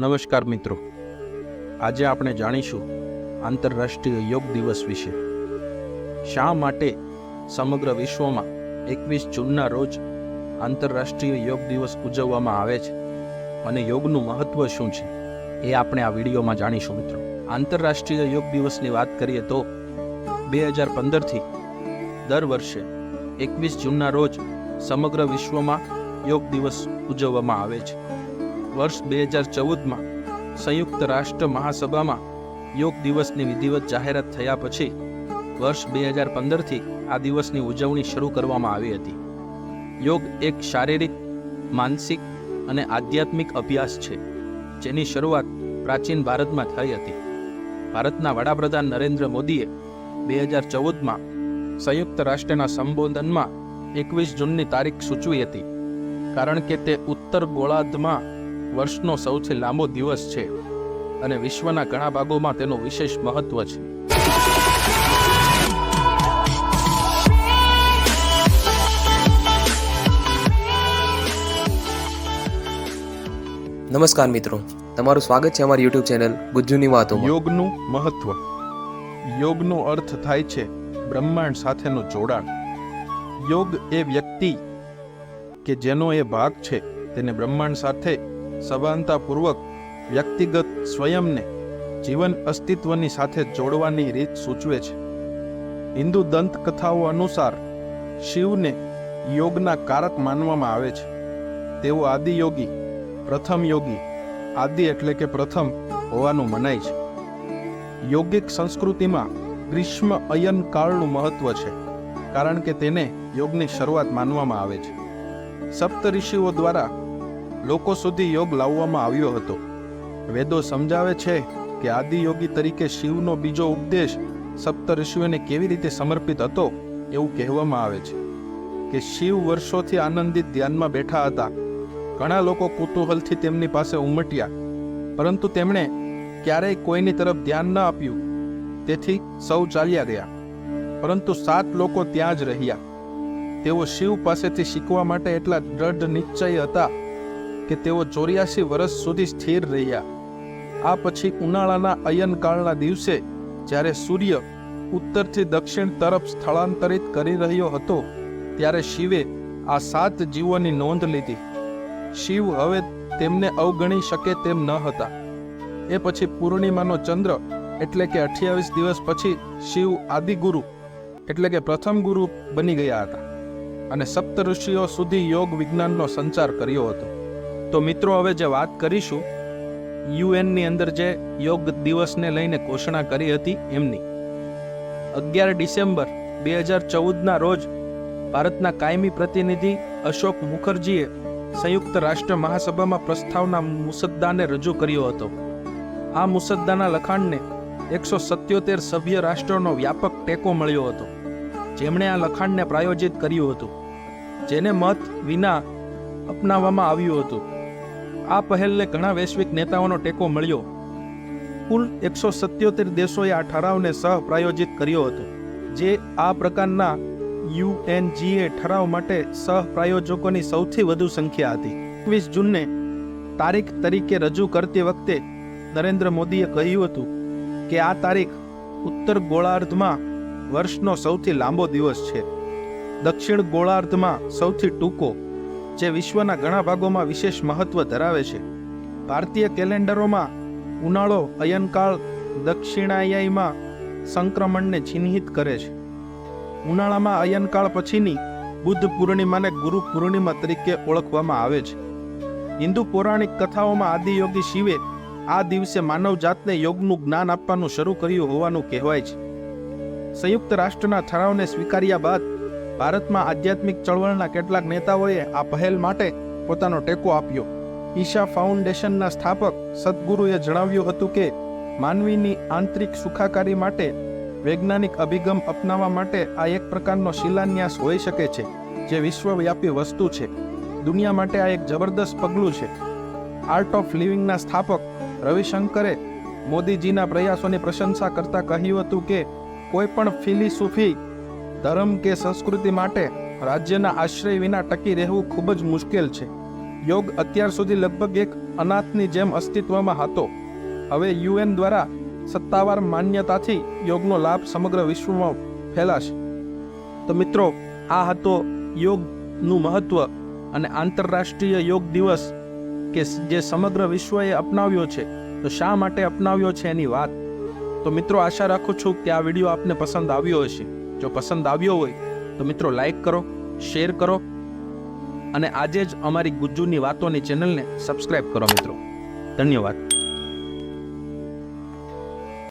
નમસ્કાર મિત્રો. આજે આપણે જાણીશું આંતરરાષ્ટ્રીય યોગ દિવસ વિશે. શા માટે સમગ્ર વિશ્વમાં એકવીસ જૂનના રોજ આંતરરાષ્ટ્રીય યોગ દિવસ ઉજવવામાં આવે છે અને યોગનું મહત્વ શું છે એ આપણે આ વિડીયોમાં જાણીશું મિત્રો. આંતરરાષ્ટ્રીય યોગ દિવસની વાત કરીએ તો બે હજાર પંદરથી દર વર્ષે એકવીસ જૂનના રોજ સમગ્ર વિશ્વમાં યોગ દિવસ ઉજવવામાં આવે છે. વર્ષ બે હજાર ચૌદમાં સંયુક્ત રાષ્ટ્ર મહાસભામાં યોગ દિવસની વિધિવત જાહેરાત થયા પછી વર્ષ બે હજાર પંદરથી આ દિવસની ઉજવણી શરૂ કરવામાં આવી હતી. યોગ એક શારીરિક, માનસિક અને આધ્યાત્મિક અભ્યાસ છે, જેની શરૂઆત પ્રાચીન ભારતમાં થઈ હતી. ભારતના વડાપ્રધાન નરેન્દ્ર મોદીએ બે હજાર ચૌદમાં સંયુક્ત રાષ્ટ્રના સંબોધનમાં એકવીસ જૂનની તારીખ સૂચવી હતી, કારણ કે તે ઉત્તર ગોળાર્ધમાં વર્ષનો સૌથી લાંબો દિવસ છે અને વિશ્વના ઘણા ભાગોમાં તેનું વિશેષ મહત્વ છે. નમસ્કાર મિત્રો. તમારું સ્વાગત છે અમારી યુટ્યુબ ચેનલ ગુજ્જુની વાતો યોગનું મહત્વ. યોગનો અર્થ થાય છે બ્રહ્માંડ સાથેનું જોડાણ. યોગ એ વ્યક્તિ કે જેનો એ ભાગ છે તેને બ્રહ્માંડ સાથે સભાનતાપૂર્વક વ્યક્તિગત સ્વયંને જીવન અસ્તિત્વની સાથે જોડવાની રીત સૂચવે છે. હિન્દુ દંતકથાઓ અનુસાર શિવને યોગના કારક માનવામાં આવે છે. તેઓ આદિયોગી, પ્રથમ યોગી, આદિ એટલે કે પ્રથમ હોવાનું મનાય છે. યોગિક સંસ્કૃતિમાં ગ્રીષ્મ અયન કાળનું મહત્વ છે, કારણ કે તેને યોગની શરૂઆત માનવામાં આવે છે. સપ્ત ઋષિઓ દ્વારા લોકો સુધી યોગ લાવવામાં આવ્યો હતો. વેદો સમજાવે છે કે આદિયોગી તરીકે શિવનો બીજો ઉપદેશ સપ્ત ઋષિઓને કેવી રીતે સમર્પિત હતો એવું કહેવામાં આવે છે કે શિવ વર્ષોથી આનંદિત ધ્યાનમાં બેઠા હતા. ઘણા લોકો કુતૂહલથી તેમની પાસે ઉમટ્યા, પરંતુ તેમણે ક્યારેય કોઈની તરફ ધ્યાન ન આપ્યું. તેથી સૌ ચાલ્યા ગયા, પરંતુ સાત લોકો ત્યાં જ રહ્યા. તેઓ શિવ પાસેથી શીખવા માટે એટલા દ્રઢ નિશ્ચય હતા કે તેઓ ચોર્યાસી વર્ષ સુધી સ્થિર રહ્યા. આ પછી ઉનાળાના અયનકાળના દિવસે, જ્યારે સૂર્ય ઉત્તરથી દક્ષિણ તરફ સ્થળાંતરિત કરી રહ્યો હતો, ત્યારે શિવે આ સાત જીવોની નોંધ લીધી. શિવ હવે તેમને અવગણી શકે તેમ ન હતા. એ પછી પૂર્ણિમાનો ચંદ્ર, એટલે કે અઠ્યાવીસ દિવસ પછી શિવ આદિગુરુ, એટલે કે પ્રથમ ગુરુ બની ગયા હતા. અને સપ્ત ઋષિઓ સુધી યોગ વિજ્ઞાનનો સંચાર કર્યો હતો. તો મિત્રો, હવે જે વાત કરીશું યુએનની અંદર જે યોગ દિવસને લઈને ઘોષણા કરી હતી એમની. અગિયાર ડિસેમ્બર બે હજાર ચૌદના રોજ ભારતના કાયમી પ્રતિનિધિ અશોક મુખર્જીએ સંયુક્ત રાષ્ટ્ર મહાસભામાં પ્રસ્તાવના મુસદ્દાને રજૂ કર્યો હતો. આ મુસદ્દાના લખાણને એકસો સત્યોતેર સભ્ય રાષ્ટ્રોનો વ્યાપક ટેકો મળ્યો હતો. જેમણે આ લખાણને પ્રાયોજિત કર્યું હતું, જેને મત વિના અપનાવવામાં આવ્યું હતું. આ પહેલને ઘણા વૈશ્વિક નેતાઓનો ટેકો મળ્યો. કુલ એકસો સત્યોતેર દેશોએ આ ઠરાવને સહ પ્રાયોજિત કર્યો હતો, જે આ પ્રકારના યુએનજીએ ઠરાવ માટે સહ પ્રાયોજકોની સૌથી વધુ સંખ્યા હતી. એકવીસ જૂનને તારીખ તરીકે રજૂ કરતી વખતે નરેન્દ્ર મોદીએ કહ્યું હતું કે આ તારીખ ઉત્તર ગોળાર્ધમાં વર્ષનો સૌથી લાંબો દિવસ છે. દક્ષિણ ગોળાર્ધમાં સૌથી ટૂંકો જે વિશ્વના ઘણા ભાગોમાં વિશેષ મહત્વ ધરાવે છે. ભારતીય કેલેન્ડરોમાં ઉનાળો, અયનકાળ, દક્ષિણાયાયમાં સંક્રમણને ચિહ્નિત કરે છે. ઉનાળામાં અયનકાળ પછીની બુદ્ધ પૂર્ણિમાને ગુરુ પૂર્ણિમા તરીકે ઓળખવામાં આવે છે. હિન્દુ પૌરાણિક કથાઓમાં આદિયોગી શિવે આ દિવસે માનવ જાતને યોગનું જ્ઞાન આપવાનું શરૂ કર્યું હોવાનું કહેવાય છે. સંયુક્ત રાષ્ટ્રના ઠરાવને સ્વીકાર્યા બાદ ભારતમાં આધ્યાત્મિક ચળવળના કેટલાક નેતાઓએ આ પહેલ માટે પોતાનો ટેકો આપ્યો. ઈશા ફાઉન્ડેશનના સ્થાપક સદગુરુએ જણાવ્યું હતું કે, માનવીની આંતરિક સુખાકારી માટે વૈજ્ઞાનિક અભિગમ અપનાવવા માટે આ એક પ્રકારનો શિલાન્યાસ હોઈ શકે છે, જે વિશ્વવ્યાપી વસ્તુ છે. દુનિયા માટે આ એક જબરદસ્ત પગલું છે. આર્ટ ઓફ લિવિંગના સ્થાપક રવિશંકરે મોદીજીના પ્રયાસોની પ્રશંસા કરતા કહ્યું હતું કે, કોઈ પણ ફિલિસૂફી ધર્મ કે સંસ્કૃતિ માટે રાજ્યના આશ્રય વિના ટકી રહેવું ખૂબ જ મુશ્કેલ છે. યોગ અત્યાર સુધી લગભગ એક અનાથની જેમ અસ્તિત્વમાં હતો. હવે યુએન દ્વારા સત્તાવાર માન્યતાથી યોગનો લાભ સમગ્ર વિશ્વમાં ફેલાશે. તો મિત્રો, આ હતો યોગનું મહત્વ અને આંતરરાષ્ટ્રીય યોગ દિવસ કે જે સમગ્ર વિશ્વએ અપનાવ્યો છે. તો શા માટે અપનાવ્યો છે એની વાત? તો મિત્રો, આશા રાખું છું કે આ વીડિયો આપને પસંદ આવ્યો હશે. જો પસંદ આવ્યો હોય તો મિત્રો લાઈક કરો શેર કરો અને આજે જ અમારી ગુજ્જુની વાતોની ચેનલને સબસ્ક્રાઈબ કરો મિત્રો. ધન્યવાદ.